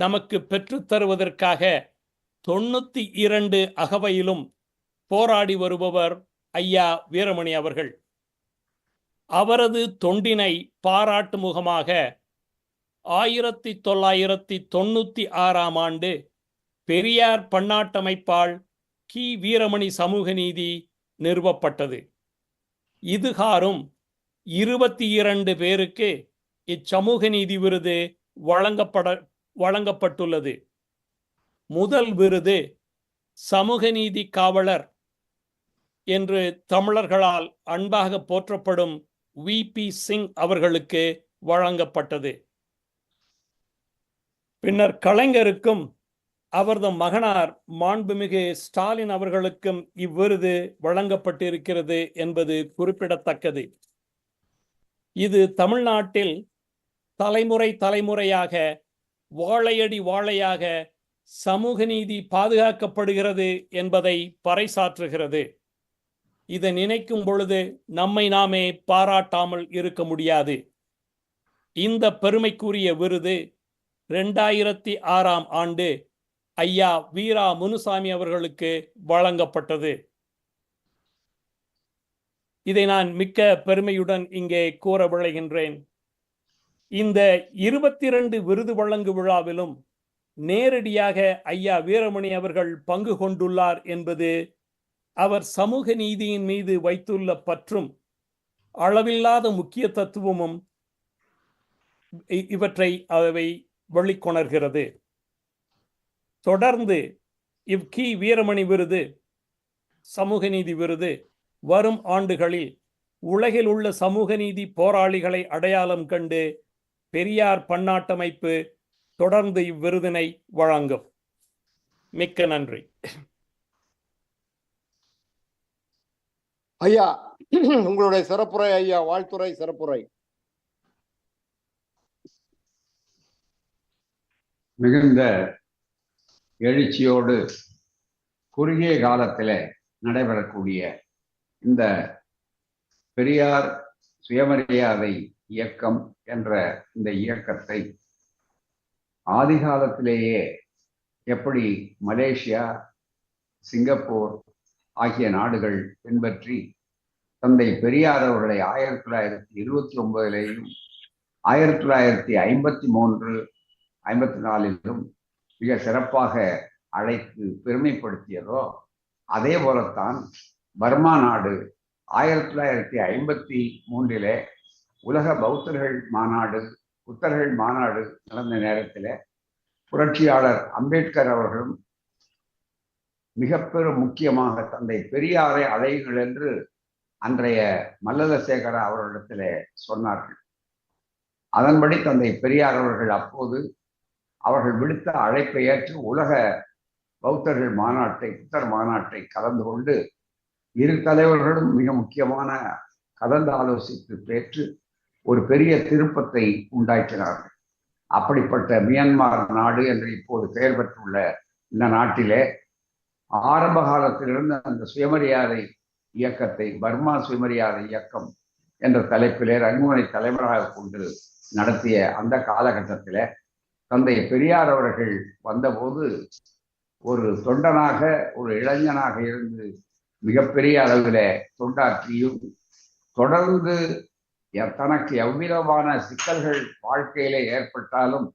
நமக்கு பெற்றுத்தருவதற்காக தருவதற்காக இரண்டு அகவையிலும் போராடி வருபவர் ஐயா வீரமணி அவர்கள். அவரது தொண்டினை பாராட்டு முகமாக ஆயிரத்தி தொள்ளாயிரத்தி தொண்ணூற்றி ஆறாம் ஆண்டு பெரியார் பன்னாட்டமைப்பால் கி. வீரமணி சமூக நீதி நிறுவப்பட்டது. இதுகாரும் இருபத்தி இரண்டு பேருக்கு இச்சமூக நீதி விருது வழங்கப்பட வழங்கப்பட்டுள்ளது. முதல் விருது சமூக நீதி காவலர் என்று தமிழர்களால் அன்பாக போற்றப்படும் வி. பி. சிங் அவர்களுக்கு வழங்கப்பட்டது. பின்னர் கலைஞருக்கும் அவரது மகனார் மாண்புமிகு ஸ்டாலின் அவர்களுக்கும் இவ்விருது வழங்கப்பட்டிருக்கிறது என்பது குறிப்பிடத்தக்கது. இது தமிழ்நாட்டில் தலைமுறை தலைமுறையாக வாழையடி வாழையாக சமூக நீதி பாதுகாக்கப்படுகிறது என்பதை பறைசாற்றுகிறது. இதை நினைக்கும் பொழுது நம்மை நாமே பாராட்டாமல் இருக்க முடியாது. இந்த பெருமைக்குரிய விருது ரெண்டாயிரத்தி ஆறாம் ஆண்டு ஐயா வீரா முனுசாமி அவர்களுக்கு வழங்கப்பட்டது. இதை நான் மிக்க பெருமையுடன் இங்கே கூற விளைகின்றேன் இந்த இருபத்தி இரண்டு விருது வழங்கு விழாவிலும் நேரடியாக ஐயா வீரமணி அவர்கள் பங்கு கொண்டுள்ளார் என்பது அவர் சமூக நீதியின் மீது வைத்துள்ள பற்றும் அளவில்லாத முக்கிய தத்துவமும் இ- இவற்றை அவை வெளிக்கொணர்கிறது தொடர்ந்து இவ் கி வீரமணி விருது சமூக நீதி விருது வரும் ஆண்டுகளில் உலகில் உள்ள சமூக நீதி போராளிகளை அடையாளம் கண்டு பெரியார் பன்னாட்டமைப்பு தொடர்ந்து இவ்விருதினை வழங்கும். மிக்க நன்றி. ஐயா உங்களுடைய சிறப்புரை ஐயா வாழ்த்துறை சிறப்புரை. மிகுந்த எழுச்சியோடு குறுகிய காலத்திலே நடைபெறக்கூடிய இந்த பெரியார் சுயமரியாதை இயக்கம் என்ற இந்த இயக்கத்தை ஆதிகாலத்திலேயே எப்படி மலேசியா சிங்கப்பூர் ஆகிய நாடுகள் பின்பற்றி தந்தை பெரியார் அவர்களை ஆயிரத்தி தொள்ளாயிரத்தி இருபத்தி ஒன்பதிலேயும் ஆயிரத்தி தொள்ளாயிரத்தி ஐம்பத்தி மூன்று ஐம்பத்தி நாலிலும் மிக சிறப்பாக அழைத்து பெருமைப்படுத்தியதோ அதே போலத்தான் பர்மா நாடு ஆயிரத்தி தொள்ளாயிரத்தி ஐம்பத்தி மூன்றிலே உலக பௌத்தர்கள் மாநாடு புத்தர்கள் மாநாடு நடந்த நேரத்தில் புரட்சியாளர் அம்பேத்கர் அவர்களும் மிக பெரும் முக்கியமாக தந்தை பெரியாரை அழையுங்கள் என்று அன்றைய மல்லதசேகர அவர்களிடத்திலே சொன்னார்கள். அதன்படி தந்தை பெரியார் அவர்கள் அப்போது அவர்கள் விடுத்த அழைப்பை ஏற்று உலக பௌத்தர்கள் மாநாட்டை புத்தர் மாநாட்டை கலந்து கொண்டு இரு தலைவர்களும் மிக முக்கியமான கலந்து ஆலோசித்து பெற்று ஒரு பெரிய திருப்பத்தை உண்டாக்கினார்கள். அப்படிப்பட்ட மியான்மர் நாடு என்று இப்போது பெயர் பெற்றுள்ள இந்த நாட்டிலே ஆரம்ப காலத்திலிருந்து அந்த சுயமரியாதை இயக்கத்தை பர்மா சுயமரியாதை இயக்கம் என்ற தலைப்பிலே ரங்குமனை தலைவராக கொண்டு நடத்திய அந்த காலகட்டத்தில் தந்தை பெரியார் அவர்கள் வந்தபோது ஒரு தொண்டனாக ஒரு இளைஞனாக இருந்து மிகப்பெரிய அளவில் தொண்டாற்றியும் தொடர்ந்து எ- தனக்கு எவ்விதமான சிக்கல்கள் வாழ்க்கையில ஏற்பட்டாலும்